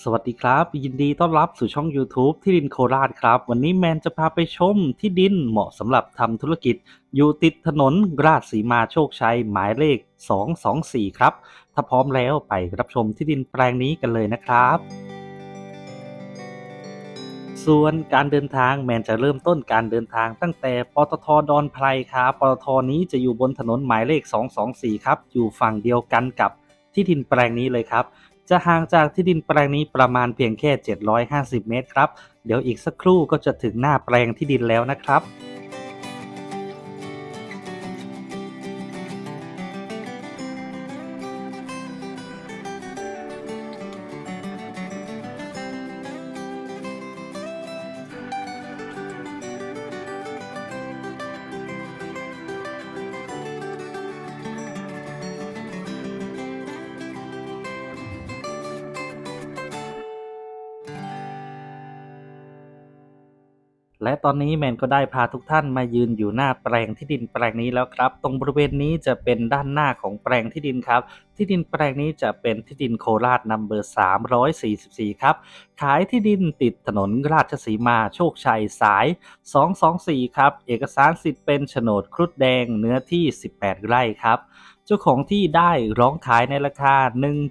สวัสดีครับ ยินดีต้อนรับสู่ช่อง YouTube ที่ดินโคราชครับ วันนี้แมนจะพาไปชมที่ดินเหมาะสำหรับทำธุรกิจ อยู่ติดถนนราชสีมาโชคชัย หมายเลข 224 ครับ ถ้าพร้อมแล้วไปรับชมที่ดินแปลงนี้กันเลยนะครับส่วนการเดินทางแมนจะเริ่มต้นการเดินทางตั้งแต่ปตทดอนไพรครับปตทนี้จะอยู่บนถนนหมายเลข 224 ครับ อยู่ฝั่งเดียวกันกับที่ดินแปลงนี้เลยครับ จะห่างจากที่ดินแปลงนี้ประมาณเพียงแค่ 750 เมตรครับ เดี๋ยวอีกสักครู่ก็จะถึงหน้าแปลงที่ดินแล้วนะครับ และตอนนี้แมนก็ได้พาทุกท่านมายืนอยู่หน้าแปลงที่ดินแปลงนี้แล้วครับ ตรงบริเวณนี้จะเป็นด้านหน้าของแปลงที่ดินครับ ที่ดินแปลงนี้จะเป็นที่ดินโคราชนัมเบอร์344 ครับ ขายที่ดินติดถนนราชสีมาโชคชัยสาย 224 ครับ เอกสารสิทธิ์เป็นโฉนดครุฑแดงเนื้อที่ 18 ไร่ครับ เจ้าของที่ได้ร้องขายในราคา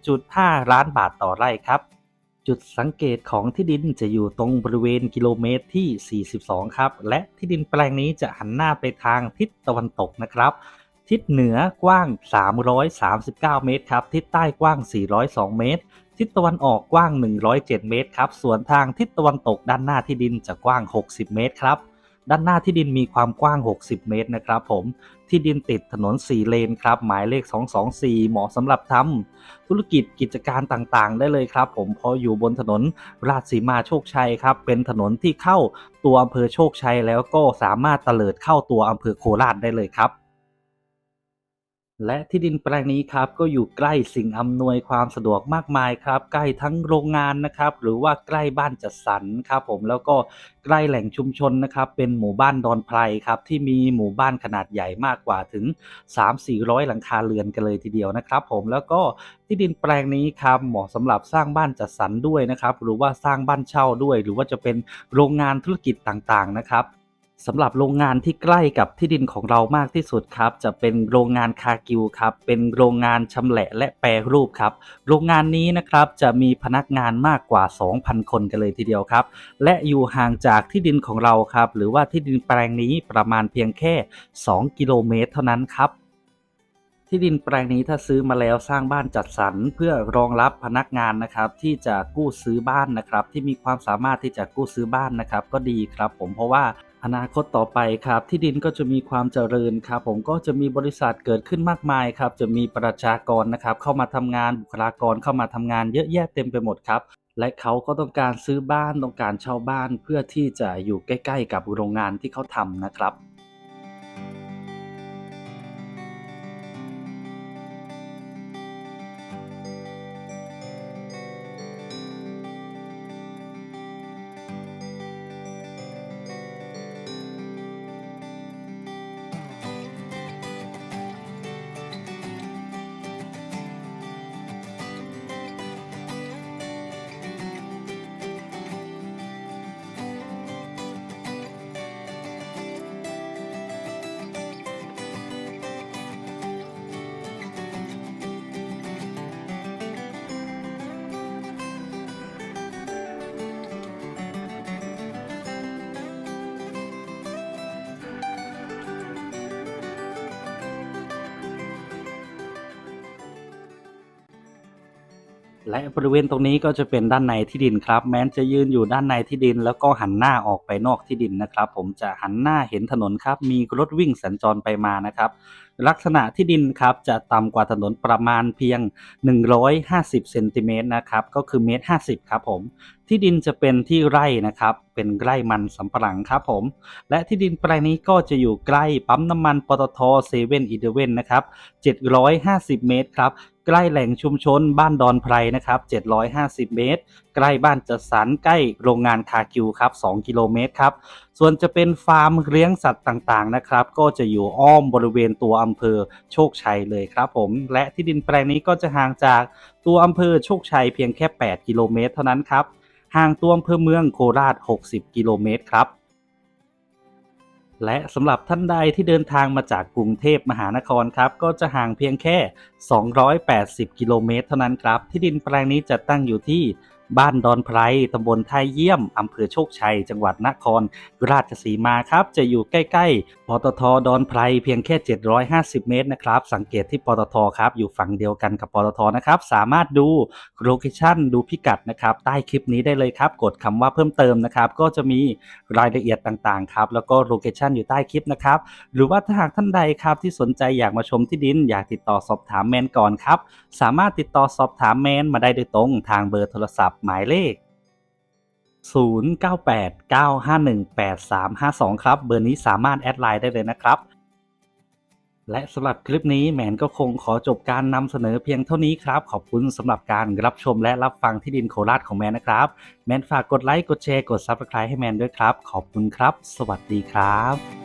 1.5 ล้านบาทต่อไร่ครับ จุดสังเกตของที่ดินจะอยู่ตรงบริเวณกิโลเมตรที่ 42 ครับ และที่ดินแปลงนี้จะหันหน้าไปทางทิศตะวันตกนะครับ ทิศเหนือกว้าง 339 เมตรครับ ทิศใต้กว้าง 402 เมตร ทิศตะวันออกกว้าง 107 เมตรครับ ส่วนทางทิศตะวันตกด้านหน้าที่ดินจะกว้าง 60 เมตรครับ ด้านหน้าที่ดินมีความกว้าง 60 เมตรนะครับผม ที่ดินติดถนน 4 เลนครับ หมายเลข 224 เหมาะสำหรับทำธุรกิจกิจการต่างๆ ได้เลยครับผม เพราะอยู่บนถนนราชสีมาโชคชัยครับ เป็นถนนที่เข้าตัวอำเภอโชคชัยแล้วก็สามารถเตลิดเข้าตัวอำเภอโคราชได้เลยครับ และที่ดินแปลงนี้ครับก็อยู่ใกล้สิ่งอำนวยความสะดวกมากมายครับ ใกล้ทั้งโรงงานนะครับ หรือว่าใกล้บ้านจัดสรรครับผมแล้วก็ใกล้แหล่งชุมชนนะครับ เป็นหมู่บ้านดอนไพรครับที่มีหมู่บ้านขนาดใหญ่มากกว่าถึง 3-400 หลังคาเรือนกันเลยทีเดียวนะครับผมแล้วก็ที่ดินแปลงนี้ครับเหมาะสำหรับสร้างบ้านจัดสรรด้วยนะครับ หรือว่าสร้างบ้านเช่าด้วย หรือว่าจะเป็นโรงงานธุรกิจต่างๆนะครับ สำหรับโรงงานที่ใกล้กับที่ดินของเรามากที่สุดครับ จะเป็นโรงงานคากิวครับ เป็นโรงงานชำแหละและแปรรูปครับ โรงงานนี้นะครับจะมีพนักงานมากกว่า 2,000 คนกันเลยทีเดียวครับ และอยู่ห่างจากที่ดินของเราครับ หรือว่าที่ดินแปลงนี้ประมาณเพียงแค่ 2 กิโลเมตรเท่านั้นครับ ที่ดินแปลงนี้ถ้าซื้อมาแล้วสร้างบ้านจัดสรรเพื่อรองรับพนักงานนะครับ ที่จะกู้ซื้อบ้านนะครับ ที่มีความสามารถที่จะกู้ซื้อบ้านนะครับ ก็ดีครับ ผมเพราะว่าอนาคตต่อไปครับ ที่ดินก็จะมีความเจริญครับ ผมก็จะมีบริษัทเกิดขึ้นมากมายครับ จะมีประชากรนะครับ เข้ามาทำงานบุคลากรเข้ามาทำงานเยอะแยะเต็มไปหมดครับและเขาก็ต้องการซื้อบ้านต้องการเช่าบ้านเพื่อที่จะอยู่ใกล้ ๆ กับโรงงานที่เขาทำนะครับ และบริเวณตรงนี้ก็จะเป็นด้านในที่ดินครับ แม้นจะยืนอยู่ด้านในที่ดิน แล้วก็หันหน้าออกไปนอกที่ดินนะครับ ผมจะหันหน้าเห็นถนนครับ มีรถวิ่งสัญจรไปมานะครับ ลักษณะที่ดินครับจะต่ำกว่าถนนประมาณเพียง 150เซนติเมตรนะครับ ก็คือเมตร50 ครับผม ที่ดินจะเป็นที่ไร่นะครับ เป็นไร่มันสำปะหลังครับผม และที่ดินแปลงนี้ก็จะอยู่ใกล้ปั๊มน้ำมันปตทเซเว่นอีเดเว่นนะครับ750 เมตรครับ ใกล้แหล่งชุมชนบ้านดอนไพรนะครับ 750 เมตร ใกล้บ้านจัดสรรใกล้โรงงานคาคิวครับ 2 กิโลเมตรครับ ส่วนจะเป็นฟาร์มเลี้ยงสัตว์ต่างๆนะครับ ก็จะอยู่อ้อมบริเวณตัวอำเภอโชคชัยเลยครับผม และที่ดินแปลงนี้ก็จะห่างจากตัวอำเภอโชคชัยเพียงแค่ 8 กิโลเมตร เท่านั้นครับ ห่างตัวอำเภอเมืองโคราช 60 กิโลเมตรครับ และสำหรับท่านใดที่เดินทางมาจากกรุงเทพมหานครครับ ก็จะห่างเพียงแค่ 280 กิโลเมตรเท่านั้นครับ ที่ดินแปลงนี้จะตั้งอยู่ที่ บ้านดอนไพรตำบลท่าเยี่ยมอำเภอโชคชัย จังหวัดนครราชสีมาครับ จะอยู่ใกล้ๆ ปตทดอนไพรเพียงแค่ 750 เมตรนะครับ สังเกตที่ปตทครับอยู่ฝั่งเดียวกันกับปตทนะครับ สามารถดูโลเคชั่นดูพิกัดนะครับ ใต้คลิปนี้ได้เลยครับ กดคำว่าเพิ่มเติมนะครับ ก็จะมีรายละเอียดต่างๆครับ แล้วก็โลเคชั่นอยู่ใต้คลิปนะครับ หรือว่าถ้าหากท่านใดครับที่สนใจอยากมาชมที่ดิน อยากติดต่อสอบถามแมนก่อนครับ สามารถติดต่อสอบถามแมนมาได้โดยตรงทางเบอร์โทรศัพท์หมายเลข 0989518352 ครับ เบอร์นี้สามารถแอดไลน์ได้เลยนะครับ และสำหรับคลิปนี้แมนก็คงขอจบการนำเสนอเพียงเท่านี้ครับ ขอบคุณสำหรับการรับชมและรับฟังที่ดินโคราชของแมนนะครับ แมนฝากกดไลค์ กดแชร์ กด Subscribe ให้แมนด้วยครับ ขอบคุณครับ สวัสดีครับ